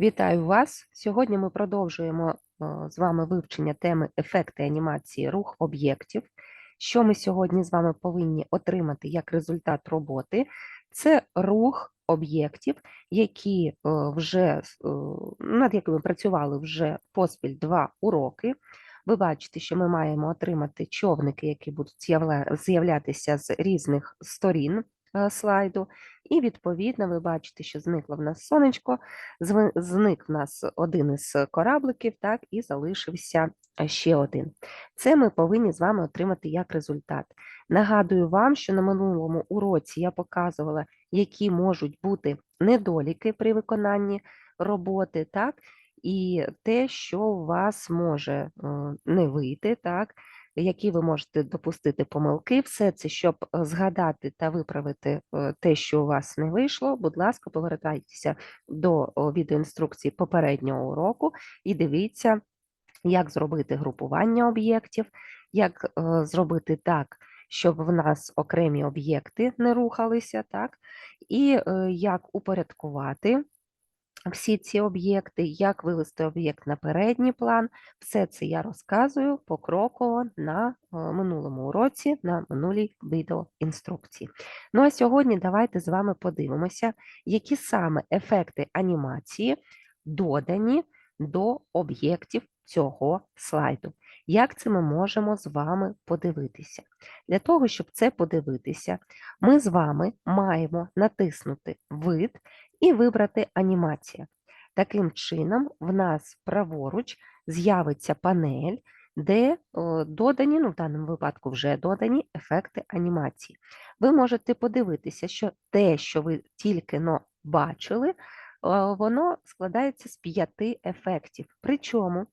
Вітаю вас! Сьогодні ми продовжуємо е, з вами вивчення теми ефекти анімації рух об'єктів. Що ми сьогодні з вами повинні отримати як результат роботи? Це рух об'єктів, які е, вже е, над якими працювали вже поспіль два уроки. Ви бачите, що ми маємо отримати човники, які будуть з'являтися з різних сторін слайду. І відповідно ви бачите, що зникло в нас сонечко, зник в нас один із корабликів, так, і залишився е, ще один. Це ми повинні з вами отримати як результат. Нагадую вам, що на минулому уроці я показувала, які можуть бути недоліки при виконанні роботи, так, і те, що у вас може е, не вийти, так, які ви можете допустити помилки, все це, щоб е, згадати та виправити е, те, що у вас не вийшло, будь ласка, повертайтеся до відеоінструкції попереднього уроку і дивіться, як зробити групування об'єктів, як е, зробити так, щоб в нас окремі об'єкти не рухалися, так, і як упорядкувати всі ці об'єкти, як вивести об'єкт на передній план. Все це я розказую покроково на е, минулому уроці, на минулій відеоінструкції. Ну а сьогодні давайте з вами подивимося, які саме ефекти анімації додані до об'єктів цього слайду. Як це ми можемо з вами подивитися? Для того, щоб це подивитися, ми з вами маємо натиснути вид і вибрати анімація. Таким чином, в нас праворуч з'явиться панель, де додані, ну в даному випадку вже додані ефекти анімації. Ви можете подивитися, що те, що ви тільки но бачили, воно складається з п'яти ефектів. Причому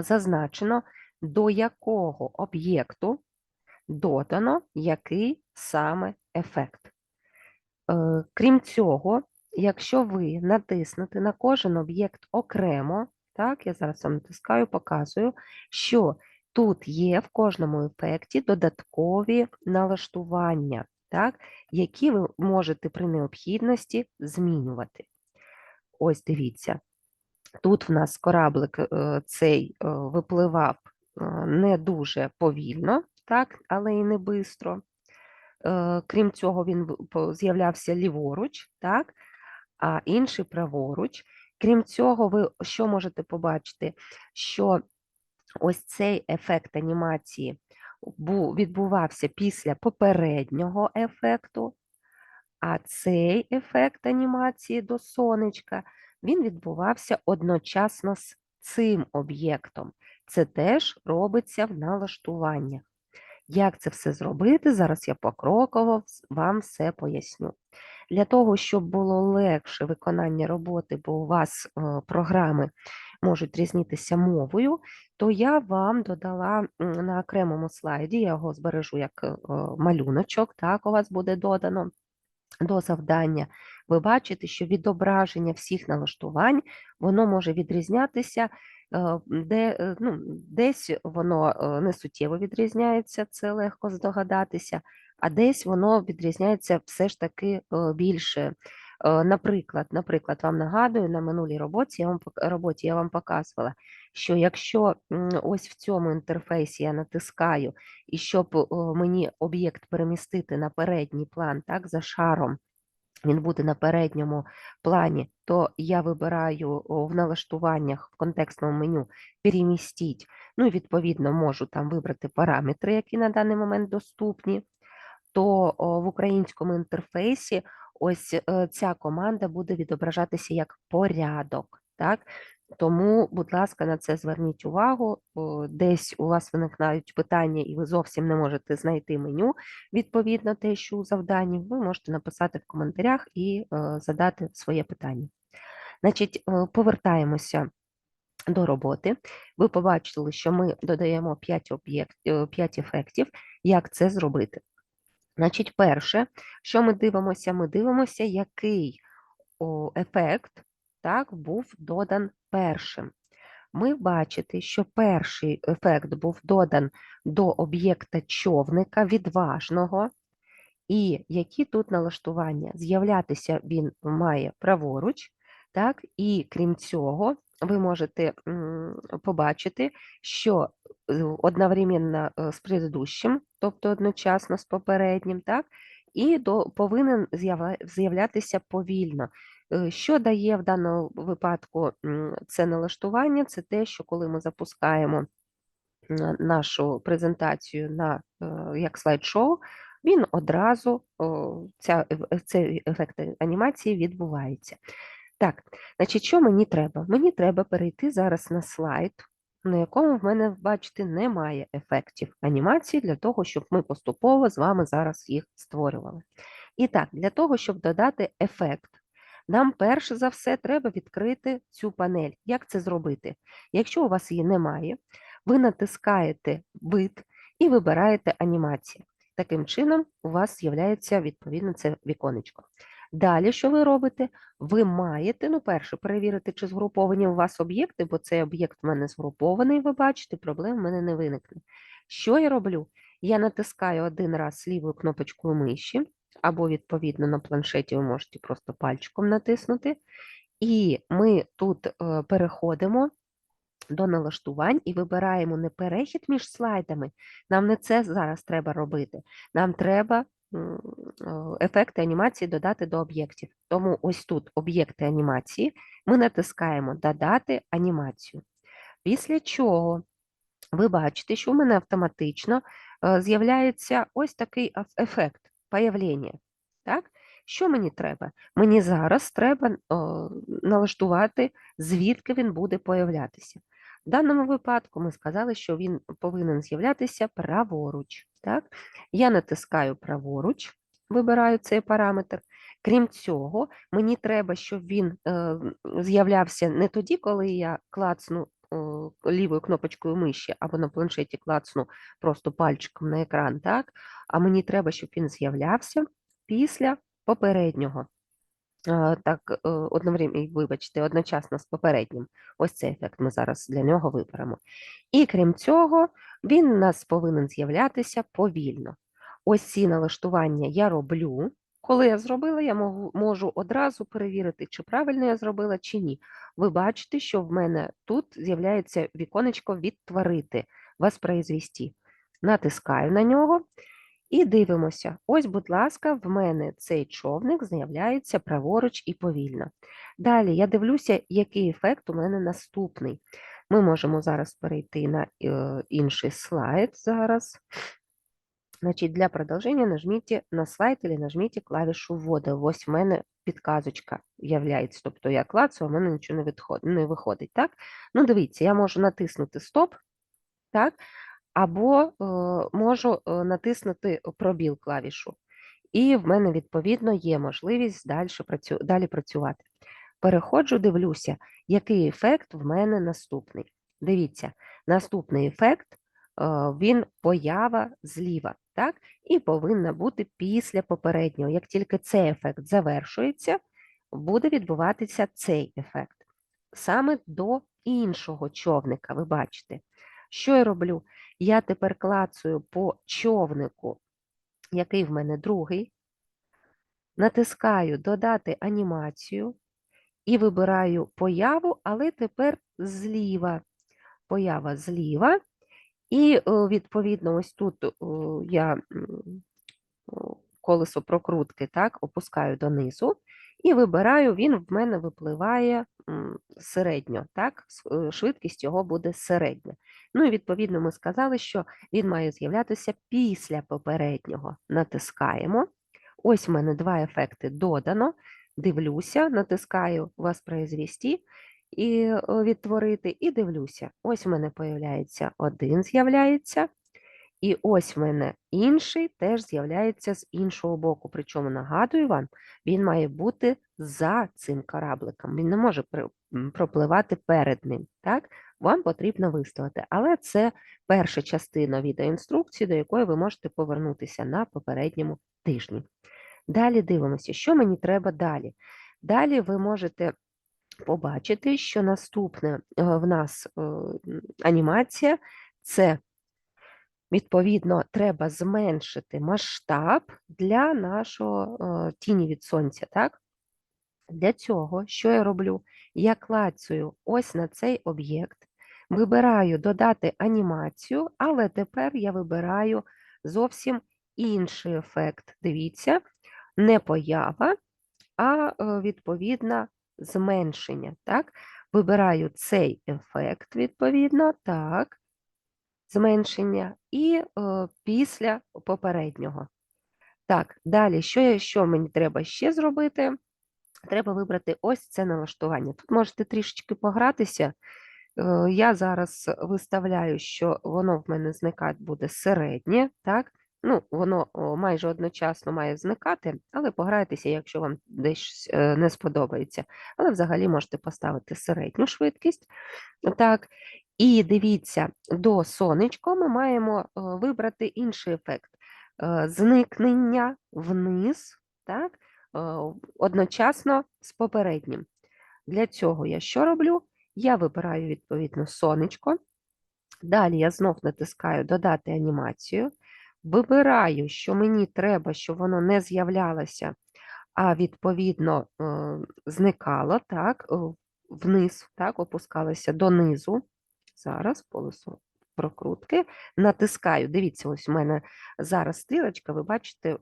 зазначено, до якого об'єкту додано який саме ефект. Е, Крім цього, якщо ви натиснете на кожен об'єкт окремо, так, я зараз вам натискаю, показую, що тут є в кожному ефекті додаткові налаштування, так, які ви можете при необхідності змінювати. Ось дивіться, тут в нас кораблик е, цей е, випливав е, не дуже повільно, так, але і не бистро. Крім цього, він з'являвся ліворуч, так, а інший праворуч. Крім цього, ви що можете побачити? Що ось цей ефект анімації відбувався після попереднього ефекту, а цей ефект анімації до сонечка він відбувався одночасно з цим об'єктом. Це теж робиться в налаштуваннях. Як це все зробити? Зараз я покроково вам все поясню. Для того, щоб було легше виконання роботи, бо у вас е, програми можуть різнитися мовою, то я вам додала на окремому слайді, я його збережу як е, малюночок, так у вас буде додано до завдання. Ви бачите, що відображення всіх налаштувань воно може відрізнятися, де, е, ну, десь воно е, не суттєво відрізняється, це легко здогадатися, а десь воно відрізняється все ж таки е, більше. Е, Наприклад, наприклад, вам нагадую, на минулій роботі я вам роботі я вам показувала, що якщо ось в цьому інтерфейсі я натискаю, і щоб е, мені об'єкт перемістити на передній план, так, за шаром, він буде на передньому плані, то я вибираю в налаштуваннях в контекстному меню перемістіть. Ну і відповідно можу там вибрати параметри, які на даний момент доступні. То в українському інтерфейсі ось е, ця команда буде відображатися як порядок. Так? Тому, будь ласка, на це зверніть увагу. Десь у вас виникають питання, і ви зовсім не можете знайти меню відповідно те, що у завданні, ви можете написати в коментарях і е, задати своє питання. Значить, повертаємося до роботи. Ви побачили, що ми додаємо 5, об'єкт, 5 ефектів. Як це зробити? Значить, перше, що ми дивимося? Ми дивимося, який ефект так, був додан першим. Ми бачите, що перший ефект був додан до об'єкта човника відважного. І які тут налаштування? З'являтися він має праворуч, Так, і крім цього, ви можете побачити, що е, одновременно е, з предыдущим, тобто одночасно з попереднім, так, і до, повинен з'являтися повільно. Е, Що дає в даному випадку це налаштування? Це те, що коли ми запускаємо нашу презентацію на е, як слайд-шоу, він одразу ця, цей ефект анімації відбувається. Так, значить, що мені треба? Мені треба перейти зараз на слайд, на якому в мене, бачите, немає ефектів анімації для того, щоб ми поступово з вами зараз їх створювали. І так, для того, щоб додати ефект, нам перш за все треба відкрити цю панель. Як це зробити? Якщо у вас її немає, ви натискаєте вид і вибираєте анімація. Таким чином, у вас з'являється відповідно це віконечко. Далі, що ви робите? Ви маєте, ну, перше, перевірити, чи згруповані у вас об'єкти, бо цей об'єкт в мене згрупований, ви бачите, проблем в мене не виникне. Що я роблю? Я натискаю один раз лівою кнопочкою миші, або, відповідно, на планшеті ви можете просто пальчиком натиснути. І ми тут е, переходимо до налаштувань і вибираємо не перехід між слайдами. Нам не це зараз треба робити. Нам треба е, ефекти анімації додати до об'єктів. Тому ось тут об'єкти анімації. Ми натискаємо Додати анімацію. Після чого ви бачите, що в мене автоматично е, з'являється ось такий ефект появлення. Так? Що мені треба? Мені зараз треба е, налаштувати, звідки він буде появлятися. В даному випадку ми сказали, що він повинен з'являтися праворуч. Так? Я натискаю праворуч, вибираю цей параметр. Крім цього, мені треба, щоб він е, з'являвся не тоді, коли я клацну о, лівою кнопочкою миші або на планшеті клацну просто пальчиком на екран, так? А мені треба, щоб він з'являвся після попереднього. Так, е, одновременно, вибачте, одночасно з попереднім. Ось цей ефект ми зараз для нього виберемо. І крім цього, він у нас повинен з'являтися повільно. Ось ці налаштування я роблю. Коли я зробила, я можу, одразу перевірити, чи правильно я зробила, чи ні. Ви бачите, що в мене тут з'являється віконечко «Відтворити», «Воспроизвести». Натискаю на нього і дивимося. Ось, будь ласка, в мене цей човник з'являється праворуч і повільно. Далі я дивлюся, який ефект у мене наступний. Ми можемо зараз перейти на е, інший слайд зараз. Значить, для продовження нажміть на слайд або нажміть клавішу вводу. Ось в мене підказочка являється. Тобто я клацаю, а в мене нічого не виходить. Так? Ну, дивіться, я можу натиснути стоп, так? або е, можу е, натиснути пробіл клавішу. І в мене, відповідно, є можливість далі, працю... далі працювати. Переходжу, дивлюся, який ефект в мене наступний. Дивіться, наступний ефект е, він поява зліва, так? І повинна бути після попереднього. Як тільки цей ефект завершується, буде відбуватися цей ефект. Саме до іншого човника, ви бачите. Що я роблю? Я тепер клацаю по човнику, який в мене другий, натискаю Додати анімацію і вибираю появу, але тепер зліва. Поява зліва. І, е, відповідно, ось тут е, я колесо прокрутки так, опускаю донизу і вибираю, він в мене випливає середньо, так, е, швидкість його буде середня. Ну і відповідно ми сказали, що він має з'являтися після попереднього. Натискаємо. Ось в мене два ефекти додано. Дивлюся, натискаю «Воспроизвести» і е, відтворити, і дивлюся. Ось в мене появляється один, з'являється, і ось в мене інший теж з'являється з іншого боку. Причому нагадую вам, він має бути за цим корабликом. Він не може пропливати перед ним. Так? Вам потрібно виставити. Але це перша частина відеоінструкції, до якої ви можете повернутися на попередньому тижні. Далі дивимося, що мені треба далі. Далі ви можете побачити, що наступне е, в нас е, анімація це Відповідно, треба зменшити масштаб для нашого е, тіні від сонця, так? Для цього, що я роблю? Я клацаю ось на цей об'єкт, вибираю додати анімацію, але тепер я вибираю зовсім інший ефект. Дивіться, не поява, а відповідно зменшення. Так? Вибираю цей ефект, відповідно, так, зменшення, і е, після попереднього. Так, далі, що, що мені треба ще зробити? Треба вибрати ось це налаштування. Тут можете трішечки погратися. Е, Я зараз виставляю, що воно в мене зникати буде середнє, так? Ну, воно майже одночасно має зникати, але пограйтеся, якщо вам десь е, не сподобається. Але взагалі можете поставити середню швидкість. Так, і дивіться, до сонечко ми маємо вибрати інший ефект. Е, Зникнення вниз, так? одночасно з попереднім. Для цього я що роблю? Я вибираю відповідно сонечко. Далі я знов натискаю Додати анімацію. Вибираю, що мені треба, щоб воно не з'являлося, а відповідно е, зникало, так, е, вниз, так, опускалося донизу. Зараз полосу прокрутки. Натискаю. Дивіться, ось у мене зараз стрілочка, ви бачите,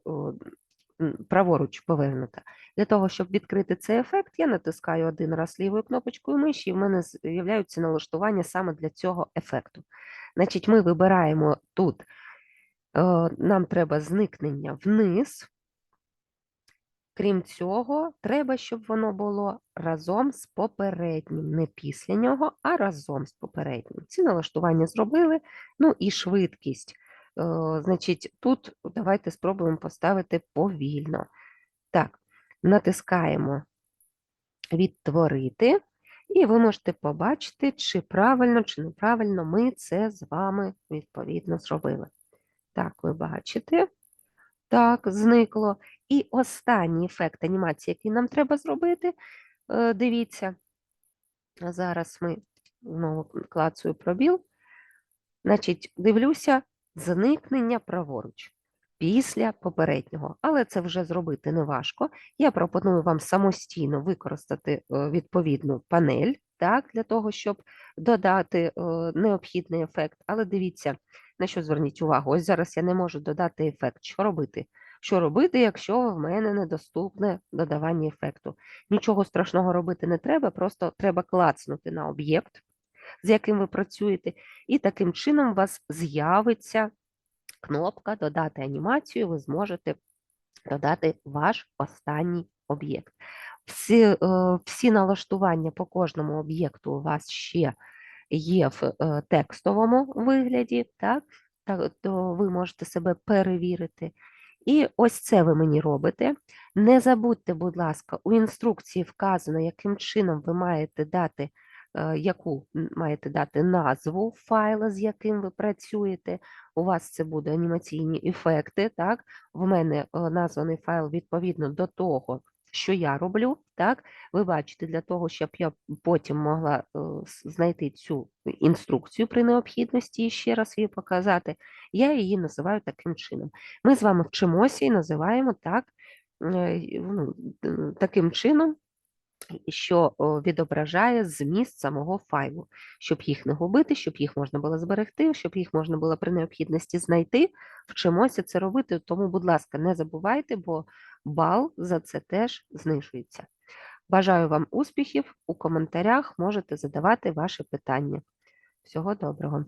праворуч повернута. Для того, щоб відкрити цей ефект, я натискаю один раз лівою кнопочкою миші, і в мене з'являються налаштування саме для цього ефекту. Значить, ми вибираємо тут, нам треба зникнення вниз. Крім цього, треба, щоб воно було разом з попереднім, не після нього, а разом з попереднім. Ці налаштування зробили. Ну і швидкість. Е, Значить, тут давайте спробуємо поставити повільно. Так, натискаємо відтворити, і ви можете побачити, чи правильно, чи неправильно ми це з вами відповідно зробили. Так, ви бачите. Так, зникло. І останній ефект анімації, який нам треба зробити, е, дивіться, зараз ми знову клацаю пробіл. Значить, дивлюся, зникнення праворуч після попереднього. Але це вже зробити не важко. Я пропоную вам самостійно використати е, відповідну панель, так, для того, щоб додати е, необхідний ефект. Але дивіться, на що зверніть увагу. Ось зараз я не можу додати ефект. Що робити? Що робити, якщо в мене недоступне додавання ефекту? Нічого страшного робити не треба, просто треба клацнути на об'єкт, з яким ви працюєте, і таким чином у вас з'явиться кнопка Додати анімацію, ви зможете додати ваш останній об'єкт. Всі, е, всі налаштування по кожному об'єкту у вас ще є в е, текстовому вигляді, так? Та- то ви можете себе перевірити. І ось це ви мені робите. Не забудьте, будь ласка, у інструкції вказано, яким чином ви маєте дати, е, яку маєте дати назву файла, з яким ви працюєте. У вас це буде анімаційні ефекти. Так? В мене е, названий файл відповідно до того, що я роблю. Так? Ви бачите, для того, щоб я потім могла е, знайти цю інструкцію при необхідності і ще раз її показати, я її називаю таким чином. Ми з вами вчимося і називаємо так, е, ну, таким чином, що відображає зміст самого файлу, щоб їх не губити, щоб їх можна було зберегти, щоб їх можна було при необхідності знайти. Вчимося це робити, тому, будь ласка, не забувайте, бо бал за це теж знижується. Бажаю вам успіхів. У коментарях можете задавати ваші питання. Всього доброго.